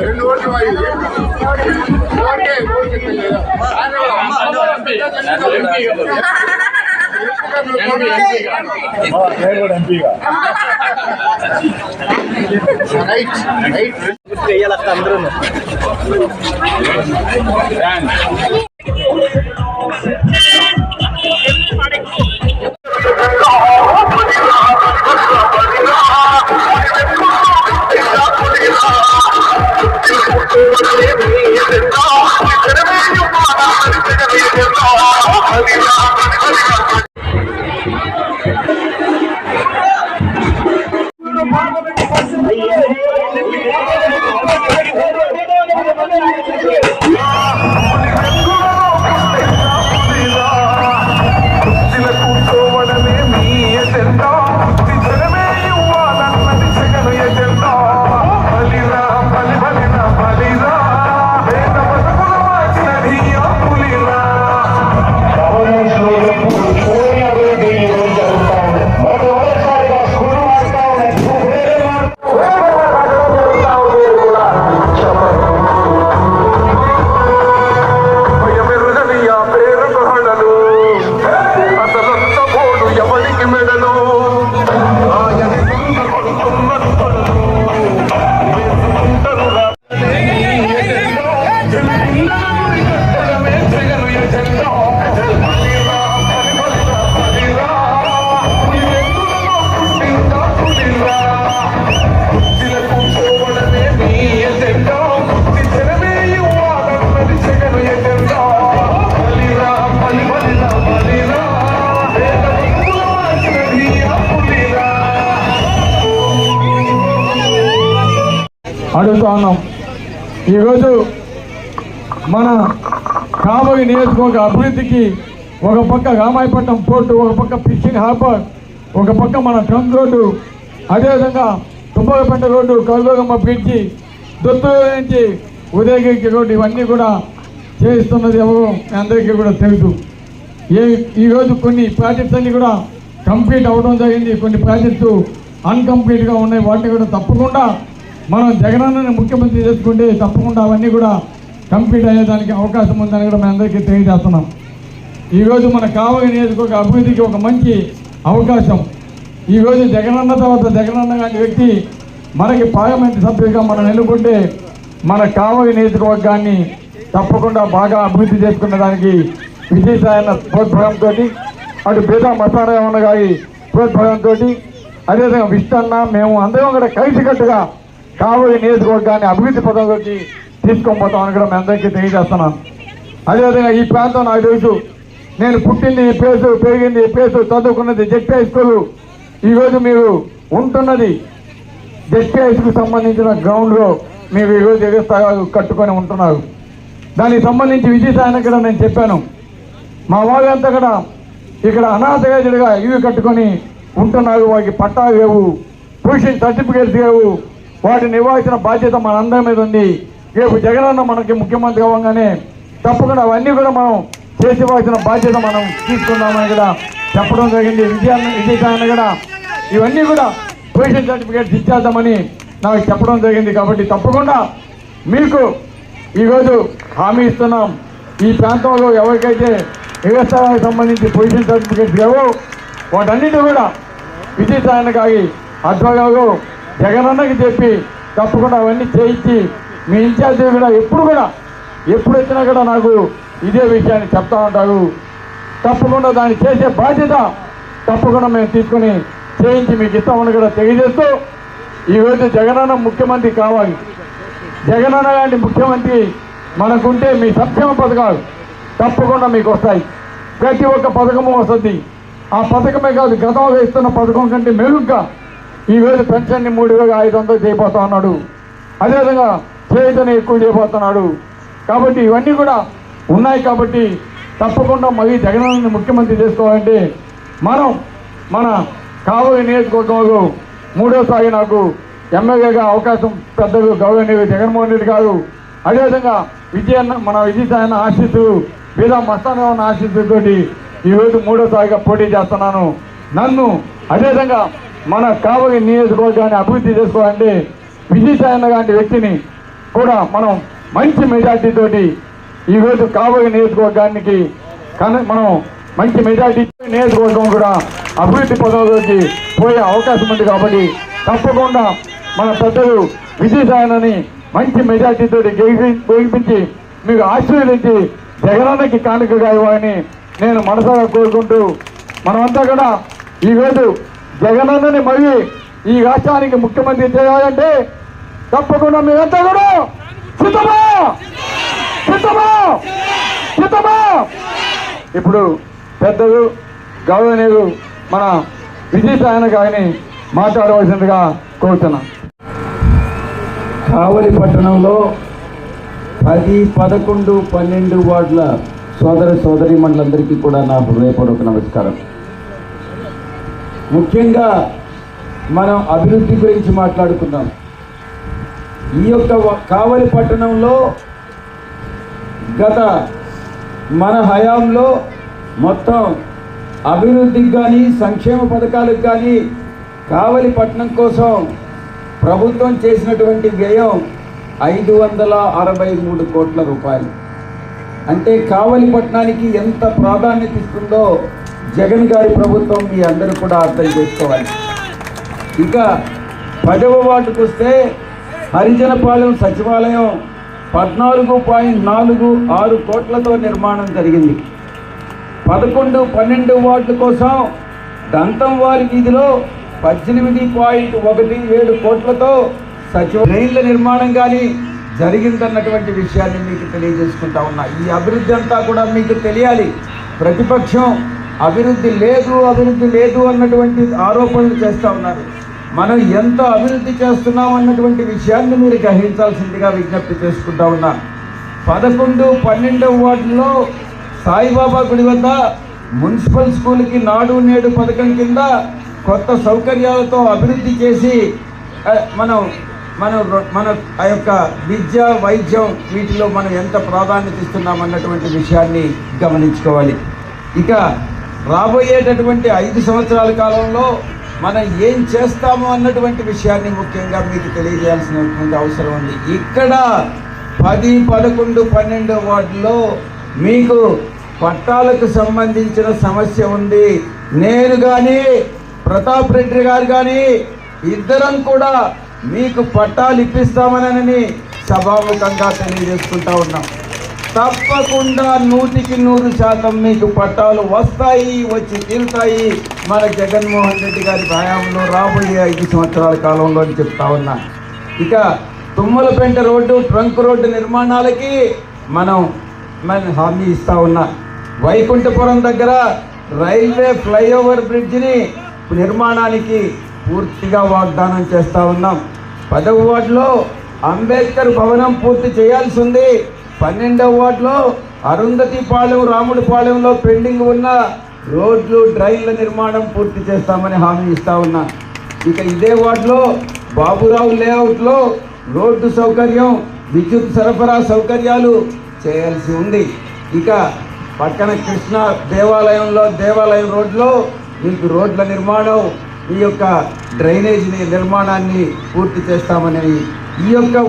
రెండు ఓట్లు అయింది ఓకే రైట్ రైట్ అడుగుతా ఉన్నాం ఈరోజు మన కాబోయే నియోజకవర్గ అభివృద్ధికి ఒక పక్క రామాయపట్నం పోర్టు ఒక పక్క ఫిషింగ్ హార్బర్ ఒక పక్క మన ట్రంక్ రోడ్డు అదేవిధంగా తుమ్మగపేట రోడ్డు కల్వగమ్మ బ్రిడ్జి దొత్తూరు నుంచి ఉదయగిరికి రోడ్డు ఇవన్నీ కూడా చేయిస్తున్నది ఎవరు అందరికీ కూడా తెలుసు. ఏ ఈరోజు కొన్ని ప్రాజెక్ట్స్ అన్నీ కూడా కంప్లీట్ అవ్వడం జరిగింది. కొన్ని ప్రాజెక్టు అన్కంప్లీట్గా ఉన్నాయి. వాటిని కూడా తప్పకుండా మనం జగనన్నని ముఖ్యమంత్రి చేసుకుంటే తప్పకుండా అవన్నీ కూడా కంప్లీట్ అయ్యేదానికి అవకాశం ఉందని కూడా మేము అందరికీ తెలియజేస్తున్నాం. ఈరోజు మన కావలి నియోజకవర్గ అభివృద్ధికి ఒక మంచి అవకాశం. ఈరోజు జగనన్న తర్వాత జగనన్న లాంటి వ్యక్తి మనకి పార్లమెంట్ సభ్యుడిగా మనం ఎన్నుకుంటే మన కావలి నియోజకవర్గాన్ని తప్పకుండా బాగా అభివృద్ధి చేసుకునే దానికి విజయసాయన్న ప్రోత్సాహంతో అటు బీదా మసారాయమన్న గారి ప్రోత్సాహంతో అదేవిధంగా విష్ణన్న మేము అందరం కూడా కలిసికట్టుగా కాబోయే నియోజకవర్గాన్ని అభివృద్ధి పథంలోకి తీసుకొని పోతామని కూడా మేము అందరికీ తెలియజేస్తున్నాను. అదేవిధంగా ఈ ప్రాంతం నాకు తెలుసు. నేను పుట్టింది ఈ ప్లేసు పెరిగింది ఈ ప్లేసు చదువుకున్నది జెడ్పీ హై స్కూల్. ఈరోజు మీరు ఉంటున్నది జెడ్పీ హై స్కూల్ సంబంధించిన గ్రౌండ్లో మీరు ఈరోజు ఎగస్తాగా కట్టుకొని ఉంటున్నారు. దానికి సంబంధించి విజయసాయన కూడా నేను చెప్పాను. మా వాళ్ళంతా కూడా ఇక్కడ అనాథగా ఇవి కట్టుకొని ఉంటున్నారు. వారికి పట్టాలు లేవు. పొజిషన్ సర్టిఫికేట్స్ లేవు. వాటిని నివారించిన బాధ్యత మనందరి మీద ఉంది. రేపు జగనన్న మనకి ముఖ్యమంత్రి అవ్వగానే తప్పకుండా అవన్నీ కూడా మనం చేసి బాధ్యత మనం తీసుకుందామని కూడా చెప్పడం జరిగింది. విజయాన్న విజయసాయన కూడా ఇవన్నీ కూడా పొజిషన్ సర్టిఫికేట్స్ ఇచ్చేద్దామని నాకు చెప్పడం జరిగింది. కాబట్టి తప్పకుండా మీకు ఈరోజు హామీ ఇస్తున్నాం. ఈ ప్రాంతంలో ఎవరికైతే వ్యవసాయానికి సంబంధించి పొజిషన్ సర్టిఫికేట్స్ లేవో వాటన్నిటి కూడా విజయసాయన కాగి ఆధ్వర్యంలో జగనన్నకి చెప్పి తప్పకుండా అవన్నీ చేయించి మీ ఇన్ఛార్జి కూడా ఎప్పుడు కూడా ఎప్పుడు వచ్చినా కూడా నాకు ఇదే విషయాన్ని చెప్తా ఉంటారు. తప్పకుండా దాన్ని చేసే బాధ్యత తప్పకుండా మేము తీసుకొని చేయించి మీకు ఇస్తామని కూడా తెలియజేస్తూ ఈరోజు జగనన్న ముఖ్యమంత్రి కావాలి. జగనన్న లాంటి ముఖ్యమంత్రి మనకుంటే మీ సంక్షేమ పథకాలు తప్పకుండా మీకు వస్తాయి. ప్రతి ఒక్క పథకము వస్తుంది. ఆ పథకమే కాదు గతంలో ఇస్తున్న పథకం కంటే మెరుగ్గా ఈరోజు పెన్షన్ని మూడు వేల ఐదు వందలు చేయబోతా ఉన్నాడు. అదేవిధంగా చేతనే ఎక్కువ చేయబోతున్నాడు కాబట్టి ఇవన్నీ కూడా ఉన్నాయి కాబట్టి తప్పకుండా మళ్ళీ జగనన్న ముఖ్యమంత్రి చేసుకోవాలంటే మనం మన కావలి నియోజకవర్గంలో మూడోసారి నాకు ఎమ్మెల్యేగా అవకాశం పెద్దలు గౌరవనీయులు జగన్మోహన్ రెడ్డి గారు అదేవిధంగా విజయన్న మన విజయసాయన్న ఆశీస్సులు మీద మస్తాన్ ఉన్న ఆశీస్సులతోటి ఈరోజు మూడోసారిగా పోటీ చేస్తున్నాను. నన్ను అదేవిధంగా మన కావలి నియోజకవర్గాన్ని అభివృద్ధి చేసుకోవాలంటే విజయసాయన్న లాంటి వ్యక్తిని కూడా మనం మంచి మెజార్టీతోటి ఈరోజు కావలి నియోజకవర్గానికి మనం మంచి మెజార్టీ నియోజకవర్గం కూడా అభివృద్ధి పదంలోకి పోయే అవకాశం ఉంది కాబట్టి తప్పకుండా మన పెద్దలు విజయసాయనని మంచి మెజార్టీతో గెలిపించి మీకు ఆశీర్వదించి జగనన్నకి కానుకగా ఇవ్వాలని నేను మనసారా కోరుకుంటూ మనమంతా కూడా ఈరోజు జగనన్నని మళ్ళీ ఈ రాష్ట్రానికి ముఖ్యమంత్రి చేయాలంటే తప్పకుండా మీరంతా కూడా సిద్ధమా సిద్ధమా సిద్ధమా ఇప్పుడు పెద్దలు గౌరవనీయులు మన విజయసాయన గారిని మాట్లాడవలసిందిగా కోరుతున్నాను కావలి పట్టణంలో పది పదకొండు పన్నెండు వార్డుల సోదర సోదరి మండలందరికీ కూడా నా హృదయపూర్వక నమస్కారం. ముఖ్యంగా మనం అభివృద్ధి గురించి మాట్లాడుకుందాం. ఈ యొక్క కావలి పట్టణంలో గత మన హయాంలో మొత్తం అభివృద్ధికి కానీ సంక్షేమ పథకాలకు కానీ కావలి పట్టణం కోసం ప్రభుత్వం చేసినటువంటి వ్యయం ఐదు వందల అరవై మూడు కోట్ల రూపాయలు. అంటే కావలి పట్టణానికి ఎంత ప్రాధాన్యత ఇస్తుందో జగన్ గారి ప్రభుత్వం మీ అందరూ కూడా అర్థం చేసుకోవాలి. ఇంకా పదవ వార్డుకు వస్తే హరిజనపాలెం సచివాలయం పద్నాలుగు పాయింట్ నాలుగు ఆరు కోట్లతో నిర్మాణం జరిగింది. పదకొండు పన్నెండు వార్డుల కోసం దంతం వారి వీధిలో పద్దెనిమిది పాయింట్ ఒకటి ఏడు కోట్లతో సచివ రైళ్ళ నిర్మాణం కానీ జరిగిందన్నటువంటి విషయాన్ని మీకు తెలియజేసుకుంటా ఉన్నా. ఈ అభివృద్ధి అంతా కూడా మీకు తెలియాలి. ప్రతిపక్షం అభివృద్ధి లేదు అభివృద్ధి లేదు అన్నటువంటి ఆరోపణలు చేస్తూ ఉన్నారు. మనం ఎంత అభివృద్ధి చేస్తున్నాం అన్నటువంటి విషయాన్ని మీరు గ్రహించాల్సిందిగా విజ్ఞప్తి చేసుకుంటా ఉన్నా. పదకొండు పన్నెండవ వార్డులో సాయిబాబా గుడి వద్ద మున్సిపల్ స్కూల్కి నాడు నేడు పథకం కింద కొత్త సౌకర్యాలతో అభివృద్ధి చేసి మనం మనం మన ఆ యొక్క విద్య వైద్యం వీటిలో మనం ఎంత ప్రాధాన్యత ఇస్తున్నాం అన్నటువంటి విషయాన్ని గమనించుకోవాలి. ఇక రాబోయేటటువంటి ఐదు సంవత్సరాల కాలంలో మనం ఏం చేస్తాము అన్నటువంటి విషయాన్ని ముఖ్యంగా మీకు తెలియజేయాల్సినటువంటి అవసరం ఉంది. ఇక్కడ పది పదకొండు పన్నెండు వార్డులో మీకు పట్టాలకు సంబంధించిన సమస్య ఉంది. నేను కానీ ప్రతాప్ రెడ్డి గారు కానీ ఇద్దరం కూడా మీకు పట్టాలు ఇప్పిస్తామనని సభాముఖంగా తెలియజేసుకుంటా ఉన్నాం. తప్పకుండా నూటికి నూరు శాతం మీకు పట్టాలు వస్తాయి వచ్చి తీరుతాయి. మన జగన్మోహన్ రెడ్డి గారి హయాంలో రాబోయే ఐదు సంవత్సరాల కాలంలో అని చెప్తా ఉన్నా. ఇక తుమ్మలపేంట రోడ్డు ట్రంక్ రోడ్డు నిర్మాణాలకి మనం మన హామీ ఇస్తా ఉన్నా. వైకుంఠపురం దగ్గర రైల్వే ఫ్లైఓవర్ బ్రిడ్జిని నిర్మాణానికి పూర్తిగా వాగ్దానం చేస్తూ ఉన్నాం. పదవ వార్డులో అంబేద్కర్ భవనం పూర్తి చేయాల్సి ఉంది. పన్నెండవ వార్డులో అరుంధతి పాలెం రాముడి పాలెంలో పెండింగ్ ఉన్న రోడ్లు డ్రైన్ల నిర్మాణం పూర్తి చేస్తామని హామీ ఇస్తా ఉన్నా. ఇక ఇదే వార్డులో బాబురావు లేఅవుట్లో రోడ్డు సౌకర్యం విద్యుత్ సరఫరా సౌకర్యాలు చేయాల్సి ఉంది. ఇక పక్కన కృష్ణ దేవాలయంలో దేవాలయం రోడ్లో మీకు రోడ్ల నిర్మాణం ఈ యొక్క డ్రైనేజీని నిర్మాణాన్ని పూర్తి చేస్తామని ఈ యొక్క